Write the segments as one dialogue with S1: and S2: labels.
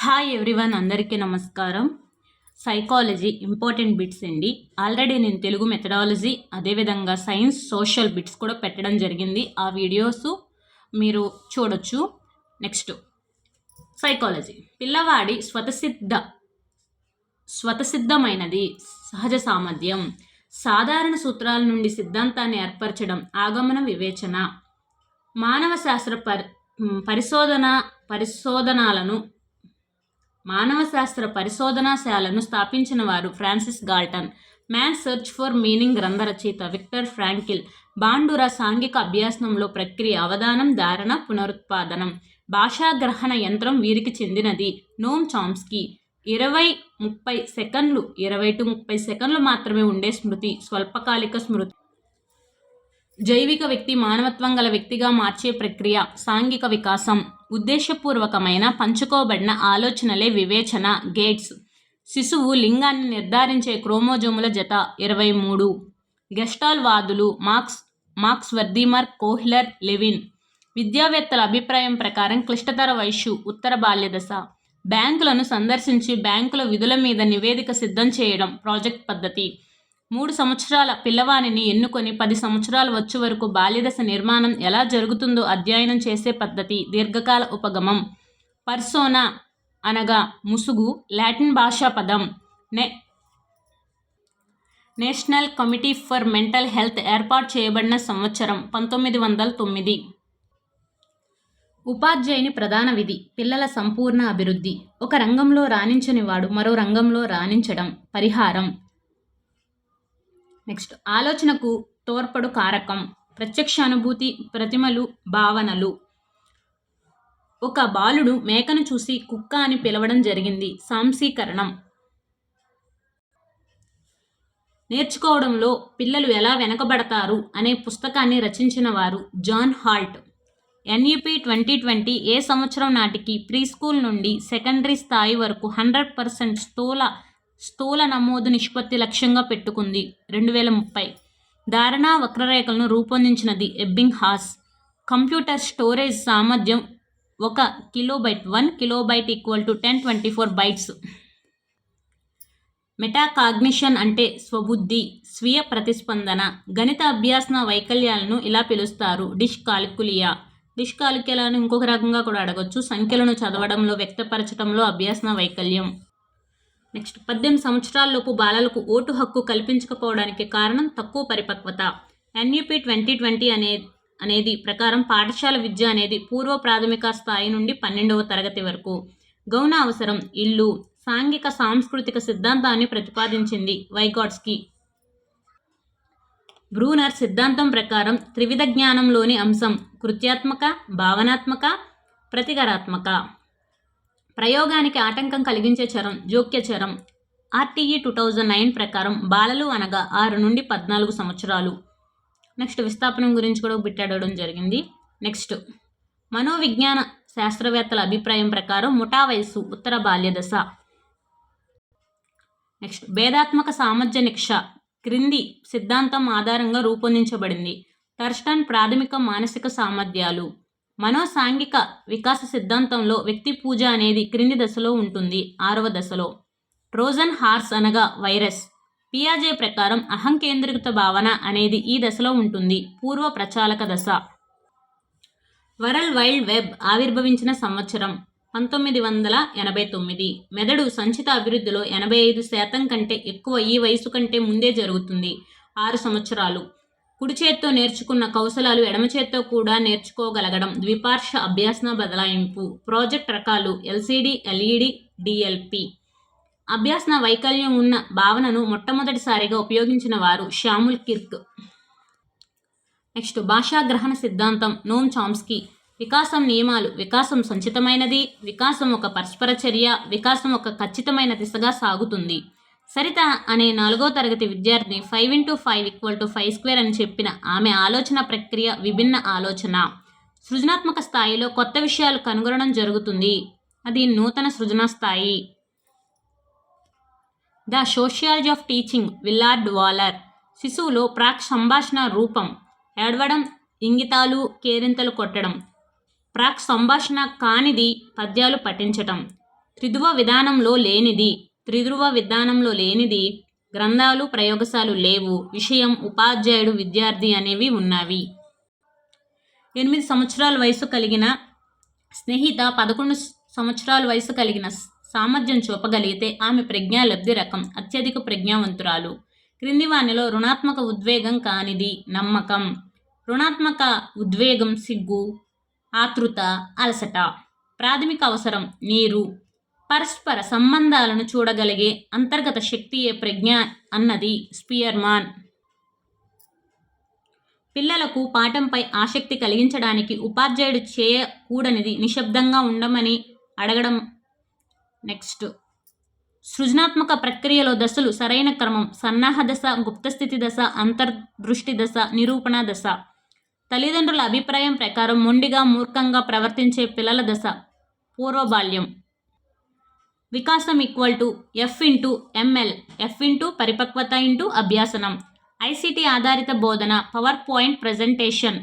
S1: Hi everyone అందరికీ నమస్కారం. Psychology important bits అండి. ఆల్రెడీ నేను తెలుగు మెథడాలజీ అదేవిధంగా సైన్స్ సోషల్ బిట్స్ కూడా పెట్టడం జరిగింది. ఆ వీడియోస్ మీరు చూడొచ్చు. నెక్స్ట్ సైకాలజీ పిల్లవాడి స్వతసిద్ధ స్వతసిద్ధమైనది సహజ సామర్థ్యం. సాధారణ సూత్రాల నుండి సిద్ధాంతాన్ని ఏర్పరచడం ఆగమన వివేచన. మానవ శాస్త్ర పరి పరిశోధన పరిశోధనాలను మానవ శాస్త్ర పరిశోధనాశాలను స్థాపించిన వారు Francis Galton. Man search for meaning గ్రంథరచయిత Victor Frankl. Bandura సాంఘిక అభ్యాసంలో ప్రక్రియ అవధానం ధారణ పునరుత్పాదనం. భాషాగ్రహణ యంత్రం వీరికి చెందినది. నోమ్ చాంస్కీ ఇరవై ముప్పై సెకండ్లు ఇరవై టు ముప్పై సెకండ్లు మాత్రమే ఉండే స్మృతి స్వల్పకాలిక స్మృతి. జైవిక వ్యక్తి మానవత్వం గల వ్యక్తిగా మార్చే ప్రక్రియ సాంఘిక వికాసం. ఉద్దేశపూర్వకమైన పంచుకోబడిన ఆలోచనలే వివేచన. గేట్స్. శిశువు లింగాన్ని నిర్ధారించే క్రోమోజోముల జత. ఇరవై మూడు. గెస్టాల్ వాదులు Max Max Wertheimer Kohler Lewin. విద్యావేత్తల అభిప్రాయం ప్రకారం క్లిష్టతర వయస్సు ఉత్తర బాల్యదశ. బ్యాంకులను సందర్శించి బ్యాంకుల విధుల మీద నివేదిక సిద్ధం చేయడం ప్రాజెక్ట్ పద్ధతి. మూడు సంవత్సరాల పిల్లవానిని ఎన్నుకొని పది సంవత్సరాలు వచ్చే వరకు బాల్యదశ నిర్మాణం ఎలా జరుగుతుందో అధ్యయనం చేసే పద్ధతి దీర్ఘకాల ఉపగమం. పర్సోనా అనగా ముసుగు లాటిన్ భాషా పదం. నే national committee for mental health ఏర్పాటు చేయబడిన సంవత్సరం పంతొమ్మిది వందల తొమ్మిది. ఉపాధ్యాయుని ప్రధాన విధి పిల్లల సంపూర్ణ అభివృద్ధి. ఒక రంగంలో రాణించని వాడు మరో రంగంలో రాణించడం. పరిహారం. నెక్స్ట్. ఆలోచనకు తోడ్పడు కారకం. ప్రత్యక్ష అనుభూతి ప్రతిమలు భావనలు. ఒక బాలుడు మేకను చూసి కుక్క అని పిలవడం జరిగింది. సాంసీకరణం నేర్చుకోవడంలో పిల్లలు ఎలా వెనకబడతారు అనే పుస్తకాన్ని రచించిన వారు John Holt. NEP twenty twenty ఏ సంవత్సరం నాటికి ప్రీ స్కూల్ నుండి సెకండరీ స్థాయి వరకు హండ్రెడ్ పర్సెంట్ స్థూల స్థూల నమోదు నిష్పత్తి లక్ష్యంగా పెట్టుకుంది. రెండు వేల ముప్పై ధారణ వక్రరేఖలను రూపొందించినది ఎబ్బింగ్ హాస్. కంప్యూటర్ స్టోరేజ్ సామర్థ్యం ఒక kilobyte one kilobyte equal to ten twenty four bytes. Metacognition అంటే స్వబుద్ధి స్వీయ ప్రతిస్పందన గణిత అభ్యాసన వైకల్యాలను ఇలా పిలుస్తారు. డిష్ కాలిక్యులియా డిష్ కాలిక్యులను ఇంకొక రకంగా కూడా అడగొచ్చు. సంఖ్యలను చదవడంలో వ్యక్తపరచడంలో అభ్యాసన వైకల్యం. నెక్స్ట్ పద్దెనిమిది సంవత్సరాలలోపు బాలలకు ఓటు హక్కు కల్పించకపోవడానికి కారణం తక్కువ పరిపక్వత. ఎన్యూపీ ట్వంటీ ట్వంటీ అనే అనేది ప్రకారం పాఠశాల విద్య అనేది పూర్వ ప్రాథమిక స్థాయి నుండి పన్నెండవ తరగతి వరకు. గౌన అవసరం ఇల్లు సాంఘిక సాంస్కృతిక సిద్ధాంతాన్ని ప్రతిపాదించింది వైగాట్స్కి బ్రూనర్ సిద్ధాంతం ప్రకారం త్రివిధ జ్ఞానంలోని అంశం కృత్యాత్మక భావనాత్మక ప్రతికరాత్మక. ప్రయోగానికి ఆటంకం కలిగించే చరం జోక్య చరం. ఆర్టీఈ టూ థౌజండ్ నైన్ ప్రకారం బాలలు అనగా ఆరు నుండి పద్నాలుగు సంవత్సరాలు. నెక్స్ట్ విస్థాపనం గురించి కూడా బిట్ అడగడం జరిగింది. నెక్స్ట్ మనోవిజ్ఞాన శాస్త్రవేత్తల అభిప్రాయం ప్రకారం ముఠా వయస్సు ఉత్తర బాల్యదశ నెక్స్ట్ భేదాత్మక సామర్థ్య నిక్ష క్రింది సిద్ధాంతం ఆధారంగా రూపొందించబడింది. టర్స్టన్ ప్రాథమిక మానసిక సామర్థ్యాలు. మనోసాంఘిక వికాస సిద్ధాంతంలో వ్యక్తి పూజ అనేది క్రింది దశలో ఉంటుంది. ఆరవ దశలో. ట్రోజన్ హార్స్ అనగా వైరస్. పియాజే ప్రకారం అహంకేంద్రిత భావన అనేది ఈ దశలో ఉంటుంది. పూర్వ ప్రచాలక దశ. వరల్డ్ వైల్డ్ వెబ్ ఆవిర్భవించిన సంవత్సరం పంతొమ్మిది వందల ఎనభై తొమ్మిది. మెదడు సంచిత అభివృద్ధిలో ఎనభై ఐదు శాతం కంటే ఎక్కువ ఈ వయసు కంటే ముందే జరుగుతుంది. ఆరు సంవత్సరాలు. కుడి చేత్తో నేర్చుకున్న కౌశలాలు ఎడమ చేత్తో కూడా నేర్చుకోగలగడం ద్విపార్ష అభ్యాసన బదలాయింపు ప్రాజెక్ట్ రకాలు ఎల్సిడి ఎల్ఈడి డిఎల్పి. అభ్యాసన వైకల్యం ఉన్న భావనను మొట్టమొదటిసారిగా ఉపయోగించిన వారు శ్యాముల్ కిర్క్. నెక్స్ట్ భాషాగ్రహణ సిద్ధాంతం నోమ్ చాంస్కి వికాసం నియమాలు వికాసం సంచితమైనది వికాసం ఒక పరస్పర చర్య వికాసం ఒక ఖచ్చితమైన దిశగా సాగుతుంది. సరిత అనే నాలుగో తరగతి విద్యార్థిని five into five equal to five square అని చెప్పిన ఆమె ఆలోచన ప్రక్రియ విభిన్న ఆలోచన. సృజనాత్మక స్థాయిలో కొత్త విషయాలు కనుగొనడం జరుగుతుంది. అది నూతన సృజన స్థాయి. The sociology of teaching Willard Waller. శిశువులో ప్రాక్ సంభాషణ రూపం ఏడవడం ఇంగితాలు కేరింతలు కొట్టడం ప్రాక్ సంభాషణ కానిది పద్యాలు పఠించటం త్రిధువ విధానంలో లేనిది. త్రిధ్రువ విధానంలో లేనిది గ్రంథాలు ప్రయోగశాలు లేవు. విషయం ఉపాధ్యాయుడు విద్యార్థి అనేవి ఉన్నవి. ఎనిమిది సంవత్సరాల వయసు కలిగిన స్నేహిత పదకొండు సంవత్సరాల వయసు కలిగిన సామర్థ్యం చూపగలిగితే ఆమె ప్రజ్ఞాలబ్ధి రకం అత్యధిక ప్రజ్ఞావంతురాలు. క్రింది వానిలో రుణాత్మక ఉద్వేగం కానిది నమ్మకం. రుణాత్మక ఉద్వేగం సిగ్గు ఆతృత అలసట. ప్రాథమిక అవసరం నీరు. పరస్పర సంబంధాలను చూడగలిగే అంతర్గత శక్తియే ప్రజ్ఞ అన్నది స్పియర్మాన్. పిల్లలకు పాఠంపై ఆసక్తి కలిగించడానికి ఉపాధ్యాయుడు చేయకూడనిది నిశ్శబ్దంగా ఉండమని అడగడం నెక్స్ట్. సృజనాత్మక ప్రక్రియలో దశలు సరైన క్రమం సన్నాహ దశ గుప్తస్థితి దశ అంతర్దృష్టి దశ నిరూపణ దశ. తల్లిదండ్రుల అభిప్రాయం ప్రకారం మొండిగా మూర్ఖంగా ప్రవర్తించే పిల్లల దశ. పూర్వబాల్యం. వికాసం equal to F into ML F into పరిపక్వత ఇంటూ అభ్యాసనం. ఐసీటీ ఆధారిత బోధన పవర్ పాయింట్ ప్రజెంటేషన్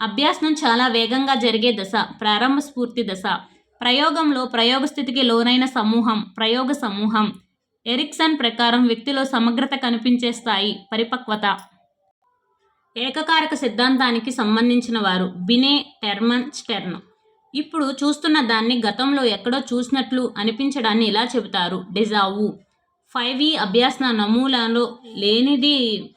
S1: అభ్యాసనం చాలా వేగంగా జరిగే దశ ప్రారంభ స్ఫూర్తి దశ. ప్రయోగంలో ప్రయోగ స్థితికి లోనైన సమూహం ప్రయోగ సమూహం. ఎరిక్సన్ ప్రకారం వ్యక్తిలో సమగ్రత కనిపించే స్థాయి పరిపక్వత. ఏకకారక సిద్ధాంతానికి సంబంధించిన వారు బినే టెర్మన్ స్టెర్న్ ఇప్పుడు చూస్తున్న దాన్ని గతంలో ఎక్కడో చూసినట్లు అనిపించడాన్ని ఇలా చెబుతారు. డిజావు. ఫైవ్ ఈ అభ్యాసన నమూనాలో లేనిది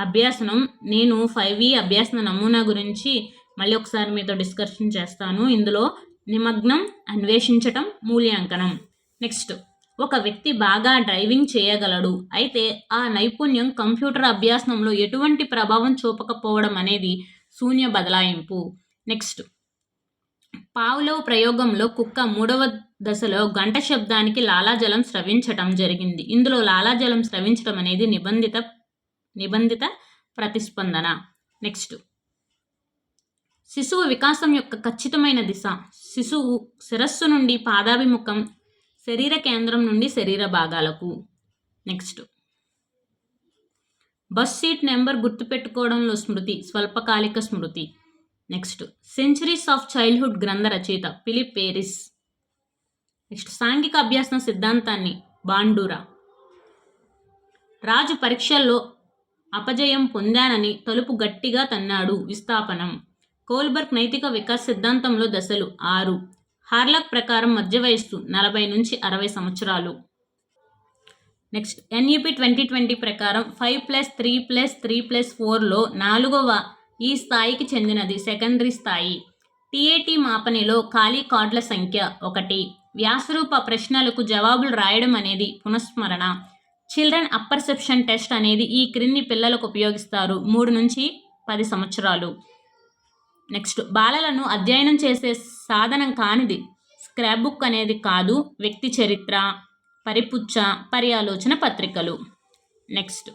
S1: అభ్యాసనం. నేను ఫైవ్ ఈ అభ్యాసన నమూనా గురించి మళ్ళీ ఒకసారి మీతో డిస్కషన్ చేస్తాను. ఇందులో నిమగ్నం అన్వేషించటం మూల్యాంకనం. నెక్స్ట్ ఒక వ్యక్తి బాగా డ్రైవింగ్ చేయగలడు. అయితే ఆ నైపుణ్యం కంప్యూటర్ అభ్యాసనంలో ఎటువంటి ప్రభావం చూపకపోవడం అనేది శూన్య బదలాయింపు. నెక్స్ట్ పావులవ్ ప్రయోగంలో కుక్క మూడవ దశలో గంట శబ్దానికి లాలాజలం స్రవించటం జరిగింది. ఇందులో లాలాజలం స్రవించడం అనేది నిబంధిత నిబంధిత ప్రతిస్పందన. నెక్స్ట్. శిశువు వికాసం యొక్క ఖచ్చితమైన దిశ. శిశువు శిరస్సు నుండి పాదాభిముఖం శరీర కేంద్రం నుండి శరీర భాగాలకు. నెక్స్ట్. బస్ సీట్ నెంబర్ గుర్తుపెట్టుకోవడంలో స్మృతి స్వల్పకాలిక స్మృతి. నెక్స్ట్. సెంచరీస్ ఆఫ్ చైల్డ్హుడ్ గ్రంథ రచయిత ఫిలిప్ పేరిస్. నెక్స్ట్. సాంఘిక అభ్యాసన సిద్ధాంతాన్ని బాండూరా. రాజు పరీక్షల్లో అపజయం పొందానని తలుపు గట్టిగా తన్నాడు విస్థాపనం. కోల్బర్గ్ నైతిక వికాస్ సిద్ధాంతంలో దశలు ఆరు. హార్లక్ ప్రకారం మధ్య వయస్సు నలభై నుంచి అరవై సంవత్సరాలు. నెక్స్ట్. ఎన్ఈపి ట్వంటీ ట్వంటీ ప్రకారం five plus three plus three plus ఫోర్లో నాలుగవ ఈ స్థాయికి చెందినది సెకండరీ స్థాయి. టీఏటీ మాపనిలో ఖాళీ కార్డుల సంఖ్య ఒకటి. వ్యాసరూప ప్రశ్నలకు జవాబులు రాయడం అనేది పునఃస్మరణ. చిల్డ్రన్ అప్పర్సెప్షన్ టెస్ట్ అనేది ఈ క్రింది పిల్లలకు ఉపయోగిస్తారు. మూడు నుంచి పది సంవత్సరాలు. నెక్స్ట్ బాలలను అధ్యయనం చేసే సాధనం కానిది. స్క్రాప్ బుక్ అనేది కాదు వ్యక్తి చరిత్ర పరిపుచ్చ పర్యాలోచన పత్రికలు. నెక్స్ట్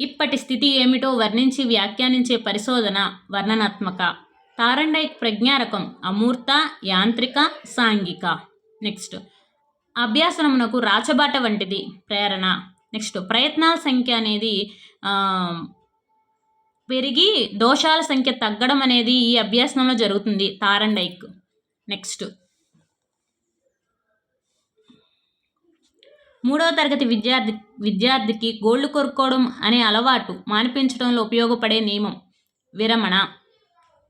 S1: ఇప్పటి స్థితి ఏమిటో వర్ణించి వ్యాఖ్యానించే పరిశోధన వర్ణనాత్మక. తారండైక్ ప్రజ్ఞారకం అమూర్త యాంత్రిక సాంఘిక. నెక్స్ట్. అభ్యాసనమునకు రాచబాట వంటిది ప్రేరణ. నెక్స్ట్. ప్రయత్నాల సంఖ్య అనేది పెరిగి దోషాల సంఖ్య తగ్గడం అనేది ఈ అభ్యాసనంలో జరుగుతుంది తారండైక్. నెక్స్ట్. మూడవ తరగతి విద్యార్థి విద్యార్థికి గోల్డ్ కొరుక్కోవడం అనే అలవాటు మానిపించడంలో ఉపయోగపడే నియమం విరమణ.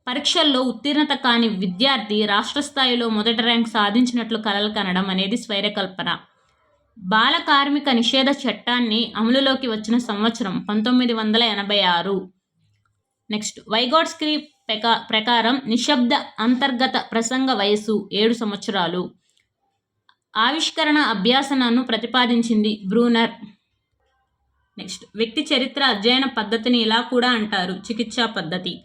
S1: పరీక్షల్లో ఉత్తీర్ణత కాని విద్యార్థి రాష్ట్ర స్థాయిలో మొదటి ర్యాంక్ సాధించినట్లు కలలు కనడం అనేది స్వైరకల్పన. బాల కార్మిక నిషేధ చట్టాన్ని అమలులోకి వచ్చిన సంవత్సరం పంతొమ్మిది వందల ఎనభై ఆరు. నెక్స్ట్ వైగాట్స్క్రీ ప్రకా ప్రకారం నిశ్శబ్ద అంతర్గత ప్రసంగ వయస్సు ఏడు సంవత్సరాలు. ఆవిష్కరణ అభ్యాసనను ప్రతిపాదించింది బ్రూనర్. నెక్స్ట్ వ్యక్తి చరిత్ర అధ్యయన పద్ధతిని ఇలా కూడా అంటారు. చికిత్సా పద్ధతి.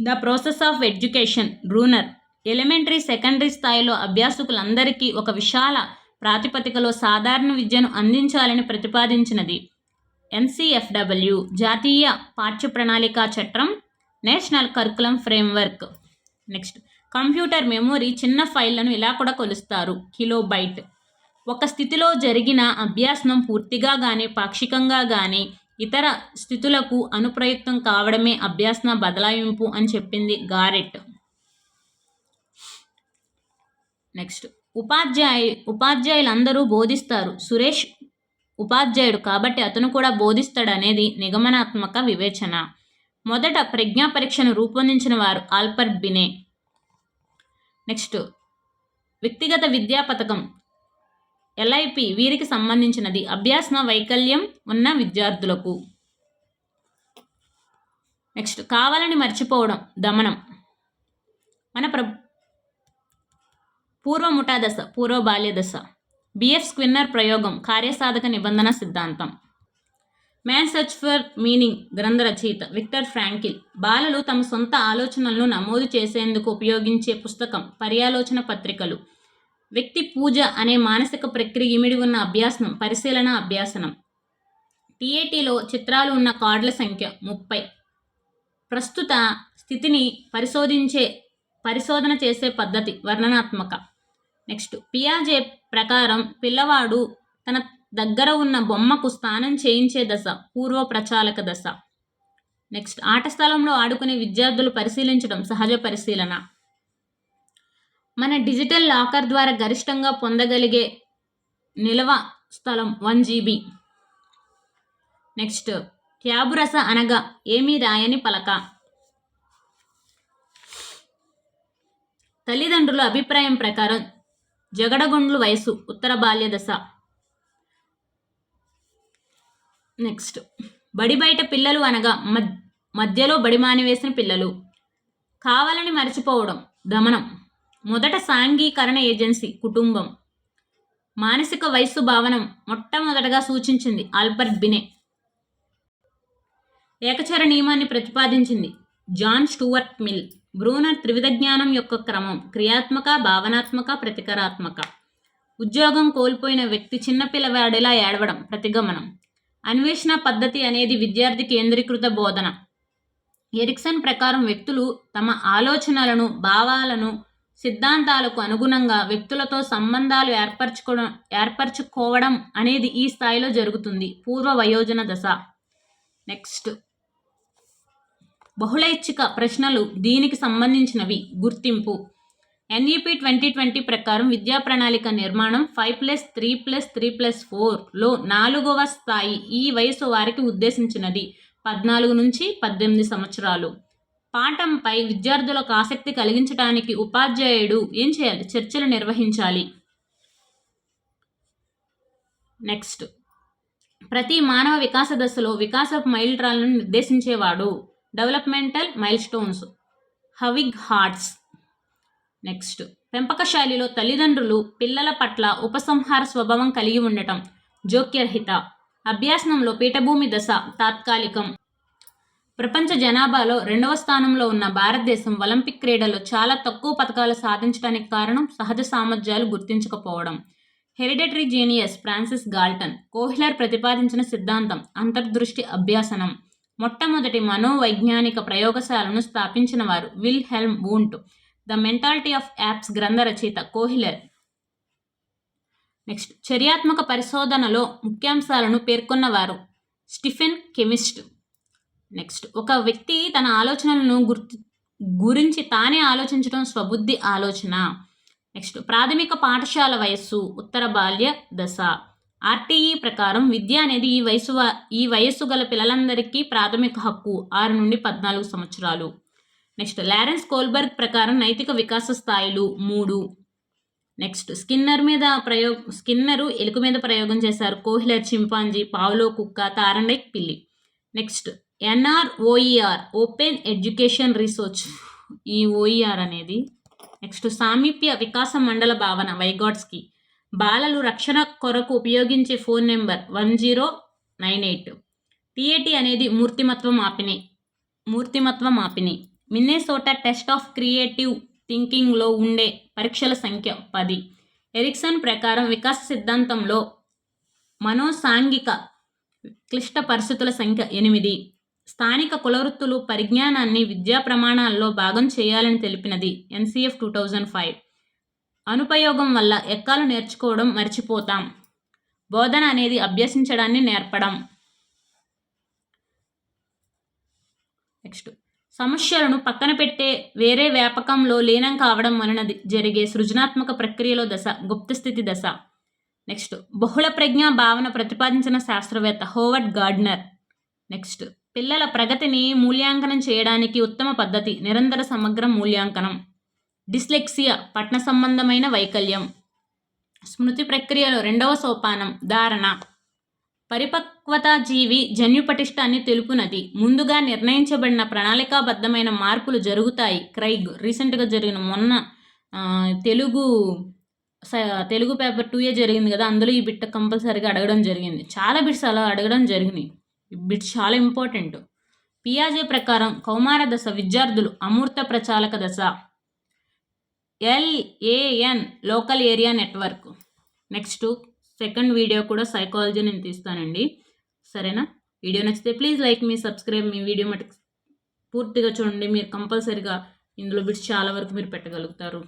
S1: The process of education Bruner. Elementary secondary స్థాయిలో అభ్యాసకులందరికీ ఒక విశాల ప్రాతిపదికలో సాధారణ విద్యను అందించాలని ప్రతిపాదించినది. ఎన్సిఎఫ్డబ్ల్యూ జాతీయ పాఠ్య ప్రణాళికా చట్టం national curriculum framework. Next computer memory చిన్న ఫైళ్ళను ఇలా కూడా కొలుస్తారు. కిలోబైట్. ఒక స్థితిలో జరిగిన అభ్యాసనం పూర్తిగా కానీ పాక్షికంగా కానీ ఇతర స్థితులకు అనుప్రయుక్తం కావడమే అభ్యాసన బదలాయింపు అని చెప్పింది గారెట్. నెక్స్ట్. ఉపాధ్యాయు ఉపాధ్యాయులందరూ బోధిస్తారు. సురేష్ ఉపాధ్యాయుడు కాబట్టి అతను కూడా బోధిస్తాడు అనేది నిగమనాత్మక వివేచన. మొదట ప్రజ్ఞా పరీక్షను రూపొందించిన వారు ఆల్బర్ట్ బినే. నెక్స్ట్. వ్యక్తిగత విద్యా పథకం. ఎల్ఐపి వీరికి సంబంధించినది. అభ్యాసన వైకల్యం ఉన్న విద్యార్థులకు. నెక్స్ట్. కావాలని మర్చిపోవడం. దమనం. మన ప్ర పూర్వ ముఠాదశ పూర్వ బాల్య దశ. బిఎఫ్ స్క్విన్నర్ ప్రయోగం కార్యసాధక నిబంధన సిద్ధాంతం. మ్యాన్ సర్చ్ ఫర్ మీనింగ్ గ్రంథ రచయిత విక్టర్ ఫ్రాంకిల్. బాలలు తమ సొంత ఆలోచనలను నమోదు చేసేందుకు ఉపయోగించే పుస్తకం పర్యాలోచన పత్రికలు. వ్యక్తి పూజ అనే మానసిక ప్రక్రియ ఇమిడి ఉన్న అభ్యాసనం పరిశీలన అభ్యాసనం. టీఏటీలో చిత్రాలు ఉన్న కార్డుల సంఖ్య ముప్పై. ప్రస్తుత స్థితిని పరిశోధించే పరిశోధన చేసే పద్ధతి వర్ణనాత్మక. నెక్స్ట్ పియాజే ప్రకారం పిల్లవాడు తన దగ్గర ఉన్న బొమ్మకు స్నానం చేయించే దశ పూర్వ ప్రచాలక దశ. నెక్స్ట్ ఆట స్థలంలో ఆడుకునే విద్యార్థులు పరిశీలించడం సహజ పరిశీలన. మన డిజిటల్ లాకర్ ద్వారా గరిష్టంగా పొందగలిగే నిల్వ స్థలం వన్ జీబీ. నెక్స్ట్ ట్యాబురస అనగా ఏమీ రాయని పలక. తల్లిదండ్రుల అభిప్రాయం ప్రకారం జగడగొండ్లు వయసు ఉత్తర బాల్య దశ. నెక్స్ట్. బడి బయట పిల్లలు అనగా మద్ మధ్యలో బడి మానివేసిన పిల్లలు. కావాలని మర్చిపోవడం దమనం. మొదట సాంఘీకరణ ఏజెన్సీ కుటుంబం. మానసిక వయస్సు భావనం మొట్టమొదటగా సూచించింది ఆల్బర్ట్ బినే. ఏకచర నియమాన్ని ప్రతిపాదించింది జాన్ స్టూవర్ట్ మిల్. బ్రూనర్ త్రివిధ జ్ఞానం యొక్క క్రమం క్రియాత్మక భావనాత్మక ప్రతికరాత్మక. ఉద్యోగం కోల్పోయిన వ్యక్తి చిన్నపిల్లవాడిలా ఏడవడం ప్రతిగమనం. అన్వేషణ పద్ధతి అనేది విద్యార్థి కేంద్రీకృత బోధన. ఎరిక్సన్ ప్రకారం వ్యక్తులు తమ ఆలోచనలను భావాలను సిద్ధాంతాలకు అనుగుణంగా వ్యక్తులతో సంబంధాలు ఏర్పరచుకోవడం ఏర్పరచుకోవడం అనేది ఈ స్థాయిలో జరుగుతుంది. పూర్వ వయోజన దశ. నెక్స్ట్. బహుళైచ్ఛిక ప్రశ్నలు దీనికి సంబంధించినవి. గుర్తింపు. ఎన్ఈపి ట్వంటీ ట్వంటీ ప్రకారం విద్యా ప్రణాళిక నిర్మాణం five plus three plus three plus ఫోర్లో నాలుగవ స్థాయి ఈ వయసు వారికి ఉద్దేశించినది. పద్నాలుగు నుంచి పద్దెనిమిది సంవత్సరాలు. పాఠంపై విద్యార్థులకు ఆసక్తి కలిగించడానికి ఉపాధ్యాయుడు ఏం చేయాలి? చర్చలు నిర్వహించాలి. నెక్స్ట్ ప్రతి మానవ వికాస దశలో వికాస మైలురాళ్ళను నిర్దేశించేవాడు. డెవలప్మెంటల్ మైల్ స్టోన్స్ హవిగ్ హార్ట్స్ నెక్స్ట్. పెంపకశాలిలో తల్లిదండ్రులు పిల్లల పట్ల ఉపసంహార స్వభావం కలిగి ఉండటం. జోక్యరహిత. అభ్యాసనంలో పీఠభూమి దశ తాత్కాలికం. ప్రపంచ జనాభాలో రెండవ స్థానంలో ఉన్న భారతదేశం ఒలింపిక్ క్రీడల్లో చాలా తక్కువ పథకాలు సాధించడానికి కారణం సహజ సామర్థ్యాలు గుర్తించకపోవడం. Hereditary genius Francis Galton. Kohler ప్రతిపాదించిన సిద్ధాంతం అంతర్దృష్టి అభ్యాసనం. మొట్టమొదటి మనోవైజ్ఞానిక ప్రయోగశాలను స్థాపించిన వారు Wilhelm Wundt. The mentality of apes గ్రంథ రచయిత కోహిలర్. నెక్స్ట్ చర్యాత్మక పరిశోధనలో ముఖ్యాంశాలను పేర్కొన్నవారు స్టిఫెన్ కెమిస్ట్. నెక్స్ట్ ఒక వ్యక్తి తన ఆలోచనలను గుర్తు గురించి తానే ఆలోచించడం స్వబుద్ధి ఆలోచన. నెక్స్ట్ ప్రాథమిక పాఠశాల వయస్సు ఉత్తర బాల్య దశ. ఆర్టీఈ ప్రకారం విద్య అనేది ఈ వయసు ఈ వయస్సు గల పిల్లలందరికీ ప్రాథమిక హక్కు ఆరు నుండి పద్నాలుగు సంవత్సరాలు. నెక్స్ట్ లారెన్స్ కోల్బర్గ్ ప్రకారం నైతిక వికాస స్థాయిలు మూడు. నెక్స్ట్ స్కిన్నర్ మీద ప్రయోగ స్కిన్నరు ఎలుక మీద ప్రయోగం చేశారు కోహిలర్ చింపాంజీ పావులో కుక్క తారండైక్ పిల్లి. Next NROER open education research. ఈ ఓఈఆర్ అనేది. నెక్స్ట్ సామీప్య వికాస మండల భావన వైగాడ్స్కి. బాలలు రక్షణ కొరకు ఉపయోగించే phone number one zero nine eight. TAT అనేది మూర్తిమత్వం ఆపిని మూర్తిమత్వం ఆపిని. మిన్నేసోటా టెస్ట్ ఆఫ్ క్రియేటివ్ థింకింగ్లో ఉండే పరీక్షల సంఖ్య పది. ఎరిక్సన్ ప్రకారం వికాస సిద్ధాంతంలో మనోసాంఘిక క్లిష్ట పరిస్థితుల సంఖ్య ఎనిమిది. స్థానిక కులవృత్తులు పరిజ్ఞానాన్ని విద్యా ప్రమాణాల్లో భాగం చేయాలని తెలిపినది ఎన్సిఎఫ్ టూ థౌజండ్ ఫైవ్. అనుపయోగం వల్ల ఎక్కాలు నేర్చుకోవడం మర్చిపోతాం. బోధన అనేది అభ్యసించడాన్ని నేర్పడం. నెక్స్ట్. సమస్యలను పక్కన పెట్టే వేరే వ్యాపకంలో లీనం కావడం వలనది జరిగే సృజనాత్మక ప్రక్రియలో దశ గుప్తస్థితి దశ. నెక్స్ట్ బహుళ ప్రజ్ఞా భావన ప్రతిపాదించిన శాస్త్రవేత్త హోవర్డ్ గార్డ్నర్. నెక్స్ట్ పిల్లల ప్రగతిని మూల్యాంకనం చేయడానికి ఉత్తమ పద్ధతి నిరంతర సమగ్ర మూల్యాంకనం. డిస్లెక్సియా పట్న సంబంధమైన వైకల్యం. స్మృతి ప్రక్రియలో రెండవ సోపానం ధారణ. పరిపక్వత జీవి జన్యుపటిష్టాన్ని తెలుపునది. ముందుగా నిర్ణయించబడిన ప్రణాళికాబద్ధమైన మార్పులు జరుగుతాయి. క్రైగ్ రీసెంట్గా జరిగిన మొన్న Telugu Telugu paper two A జరిగింది కదా అందులో ఈ బిట్ కంపల్సరీగా అడగడం జరిగింది. చాలా బిట్స్ అలా అడగడం జరిగినాయి. ఈ బిట్స్ చాలా ఇంపార్టెంట్. పియాజే ప్రకారం కౌమార దశ విద్యార్థులు అమూర్త ప్రచాలక దశ. LAN local area network. Next second video కూడా సైకాలజీ నేను తీస్తానండి. సరేనా? వీడియో నచ్చితే ప్లీజ్ లైక్ మీ సబ్స్క్రైబ్ మీ వీడియో మటుకు పూర్తిగా చూడండి. మీరు కంపల్సరిగా ఇందులో బిట్స్ చాలా వరకు మీరు పెట్టగలుగుతారు.